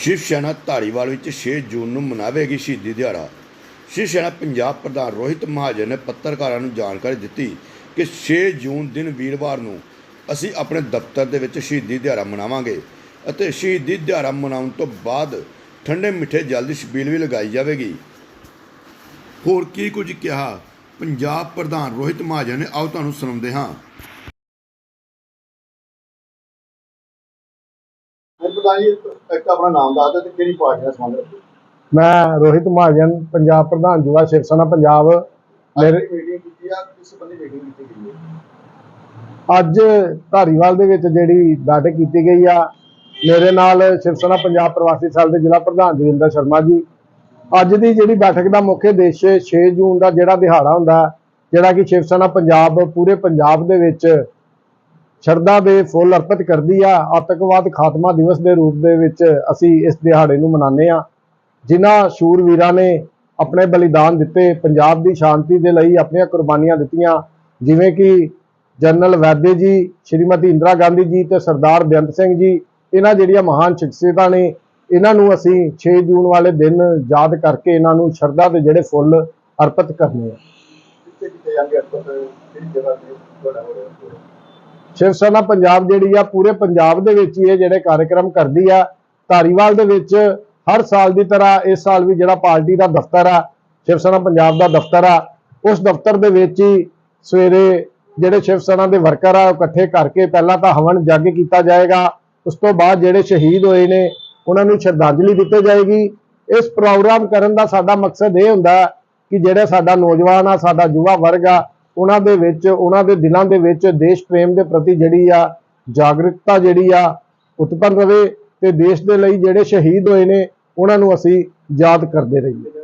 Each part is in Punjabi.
ਸ਼ਿਵ ਸੈਨਾ ਧਾਰੀਵਾਲ ਵਿੱਚ 6 ਜੂਨ ਨੂੰ ਮਨਾਵੇਗੀ ਸ਼ਹੀਦੀ ਦਿਹਾੜਾ। ਸ਼ਿਵ ਸੈਨਾ ਪੰਜਾਬ ਪ੍ਰਧਾਨ ਰੋਹਿਤ ਮਹਾਜਨ ਨੇ ਪੱਤਰਕਾਰਾਂ ਨੂੰ ਜਾਣਕਾਰੀ ਦਿੱਤੀ ਕਿ 6 ਜੂਨ ਦਿਨ ਵੀਰਵਾਰ ਨੂੰ ਅਸੀਂ ਆਪਣੇ ਦਫ਼ਤਰ ਦੇ ਵਿੱਚ ਸ਼ਹੀਦੀ ਦਿਹਾੜਾ ਮਨਾਵਾਂਗੇ ਅਤੇ ਸ਼ਹੀਦੀ ਦਿਹਾੜਾ ਮਨਾਉਣ ਤੋਂ ਬਾਅਦ ਠੰਡੇ ਮਿੱਠੇ ਜਲ ਦੀ ਛਬੀਲ ਵੀ ਲਗਾਈ ਜਾਵੇਗੀ। ਹੋਰ ਕੀ ਕੁਝ ਕਿਹਾ ਪੰਜਾਬ ਪ੍ਰਧਾਨ ਰੋਹਿਤ ਮਹਾਜਨ ਨੇ? ਆਓ ਤੁਹਾਨੂੰ ਸੁਣਾਉਂਦੇ ਹਾਂ। ਫਿਰ ਪਤਾ ਜੀ ਇੱਕ ਆਪਣਾ ਨਾਮ ਦੱਸ ਦਿਓ ਤੇ ਕਿਹੜੀ ਪਾਰਟੀ ਨਾਲ ਸੰਬੰਧ ਰੱਖਦੇ? ਮੈਂ ਰੋਹਿਤ ਮਹਾਜਨ ਪੰਜਾਬ ਪ੍ਰਧਾਨ ਯੁਵਾ ਸ਼ਿਵ ਸੈਨਾ ਪੰਜਾਬ। ਮੇਰੇ ਮੀਟਿੰਗ ਕੀਤੀ ਆ ਕਿਸ ਸੰਬੰਧੀ ਮੀਟਿੰਗ ਕੀਤੀ ਗਈ ਹੈ? ਅੱਜ ਧਾਰੀਵਾਲ ਦੇ ਵਿੱਚ ਜਿਹੜੀ ਬੈਠਕ ਕੀਤੀ ਗਈ ਆ ਮੇਰੇ ਨਾਲ ਸ਼ਿਵ ਸੈਨਾ ਪੰਜਾਬ ਪ੍ਰਵਾਸੀ ਸੈੱਲ ਦੇ ਜ਼ਿਲ੍ਹਾ ਪ੍ਰਧਾਨ ਜੋਗਿੰਦਰ ਸ਼ਰਮਾ ਜੀ। ਅੱਜ ਦੀ ਜਿਹੜੀ ਬੈਠਕ ਦਾ ਮੁੱਖ ਉਦੇਸ਼ 6 ਜੂਨ ਦਾ ਜਿਹੜਾ ਦਿਹਾੜਾ ਹੁੰਦਾ ਜਿਹੜਾ ਕਿ ਸ਼ਿਵ ਸੈਨਾ ਪੰਜਾਬ ਪੂਰੇ ਪੰਜਾਬ ਦੇ ਵਿੱਚ ਸ਼ਰਧਾ ਦੇ ਫੁੱਲ ਅਰਪਿਤ ਕਰਦੀ ਆ। ਆਤੰਕਵਾਦ ਖਾਤਮਾ ਦਿਵਸ ਦੇ ਰੂਪ ਦੇ ਵਿੱਚ ਅਸੀਂ ਇਸ ਦਿਹਾੜੇ ਨੂੰ ਮਨਾਉਂਦੇ ਆ। ਜਿਨ੍ਹਾਂ ਸ਼ੂਰਵੀਰਾਂ ਨੇ ਆਪਣੇ ਬਲੀਦਾਨ ਦਿੱਤੇ, ਪੰਜਾਬ ਦੀ ਸ਼ਾਂਤੀ ਦੇ ਲਈ ਆਪਣੀਆਂ ਕੁਰਬਾਨੀਆਂ ਦਿੱਤੀਆਂ। ਜਿਵੇਂ ਕਿ ਜਨਰਲ ਵੈਦੇ ਜੀ, ਸ਼੍ਰੀਮਤੀ ਇੰਦਰਾ ਗਾਂਧੀ ਜੀ ਤੇ ਸਰਦਾਰ ਬੇਅੰਤ ਸਿੰਘ ਜੀ, ਇਹਨਾਂ ਜਿਹੜੀਆਂ ਮਹਾਨ ਸ਼ਖਸੀਅਤਾਂ ਨੇ, ਇਹਨਾਂ ਨੂੰ ਅਸੀਂ 6 ਜੂਨ ਵਾਲੇ ਦਿਨ ਯਾਦ ਕਰਕੇ ਇਹਨਾਂ ਨੂੰ ਸ਼ਰਧਾ ਦੇ ਜਿਹੜੇ ਫੁੱਲ ਅਰਪਿਤ ਕਰਨੇ ਆ। ਸ਼ਿਵ ਸੈਨਾ ਪੰਜਾਬ ਜਿਹੜੀ ਆ, ਪੂਰੇ ਪੰਜਾਬ ਦੇ ਵਿੱਚ ਹੀ ਇਹ ਜਿਹੜੇ ਕਾਰਜਕ੍ਰਮ ਕਰਦੀ ਆ। ਧਾਰੀਵਾਲ ਦੇ ਵਿੱਚ ਹਰ ਸਾਲ ਦੀ ਤਰ੍ਹਾਂ ਇਸ ਸਾਲ ਵੀ ਜਿਹੜਾ ਪਾਰਟੀ ਦਾ ਦਫ਼ਤਰ ਆ, ਸ਼ਿਵ ਸੈਨਾ ਪੰਜਾਬ ਦਾ ਦਫ਼ਤਰ ਆ, ਉਸ ਦਫ਼ਤਰ ਦੇ ਵਿੱਚ ਹੀ ਸਵੇਰੇ ਜਿਹੜੇ ਸ਼ਿਵ ਸੈਨਾ ਦੇ ਵਰਕਰ ਆ, ਉਹ ਇਕੱਠੇ ਕਰਕੇ ਪਹਿਲਾਂ ਤਾਂ ਹਵਨ ਜੱਗ ਕੀਤਾ ਜਾਏਗਾ। ਉਸ ਤੋਂ ਬਾਅਦ ਜਿਹੜੇ ਸ਼ਹੀਦ ਹੋਏ ਨੇ, ਉਹਨਾਂ ਨੂੰ ਸ਼ਰਧਾਂਜਲੀ ਦਿੱਤੀ ਜਾਏਗੀ। ਇਸ ਪ੍ਰੋਗਰਾਮ ਕਰਨ ਦਾ ਸਾਡਾ ਮਕਸਦ ਇਹ ਹੁੰਦਾ ਹੈ ਕਿ ਜਿਹੜੇ ਸਾਡਾ ਨੌਜਵਾਨ ਆ, ਸਾਡਾ ਯੁਵਾ ਵਰਗ ਆ ਉਹਨਾਂ ਦੇ ਵਿੱਚ ਉਹਨਾਂ ਦੇ ਦਿਲਾਂ ਦੇ ਵਿੱਚ ਦੇਸ਼ ਪ੍ਰੇਮ ਦੇ ਪ੍ਰਤੀ ਜਿਹੜੀ ਆ ਜਾਗਰੂਕਤਾ ਜਿਹੜੀ ਆ ਉਤਪੰਨ ਰਵੇ ਤੇ ਦੇਸ਼ ਦੇ ਲਈ ਜਿਹੜੇ ਸ਼ਹੀਦ ਹੋਏ ਨੇ ਉਹਨਾਂ ਨੂੰ ਅਸੀਂ ਯਾਦ ਕਰਦੇ ਰਹੀਏ।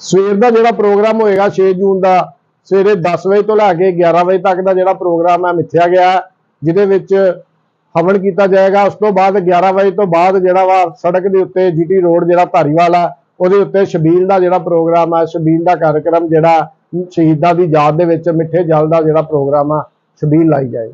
ਸਵੇਰ ਦਾ ਜਿਹੜਾ ਪ੍ਰੋਗਰਾਮ ਹੋਏਗਾ 6 ਜੂਨ ਦਾ ਸਵੇਰੇ 10 ਵਜੇ ਤੋਂ ਲੈ ਕੇ 11 ਵਜੇ ਤੱਕ ਦਾ ਜਿਹੜਾ ਪ੍ਰੋਗਰਾਮ ਹੈ ਮਿੱਥਿਆ ਗਿਆ ਹੈ, ਜਿਹਦੇ ਵਿੱਚ ਹਵਨ ਕੀਤਾ ਜਾਏਗਾ। ਉਸ ਤੋਂ ਬਾਅਦ 11 ਵਜੇ ਤੋਂ ਬਾਅਦ ਜਿਹੜਾ ਵਾ ਸੜਕ ਦੇ ਉੱਤੇ ਜੀਟੀ ਰੋਡ ਜਿਹੜਾ ਧਾਰੀਵਾਲ ਆ ਉਹਦੇ ਉੱਤੇ ਸ਼ਬੀਲ ਦਾ ਜਿਹੜਾ ਪ੍ਰੋਗਰਾਮ ਆ, ਸ਼ਬੀਲ ਦਾ ਕਾਰਜਕ੍ਰਮ ਜਿਹੜਾ ਸ਼ਹੀਦਾਂ ਦੀ ਯਾਦ ਦੇ ਵਿੱਚ ਮਿੱਠੇ ਜਲ ਦਾ ਜਿਹੜਾ ਪ੍ਰੋਗਰਾਮ ਆ, ਸ਼ਬੀਲ ਲਾਈ ਜਾਏ।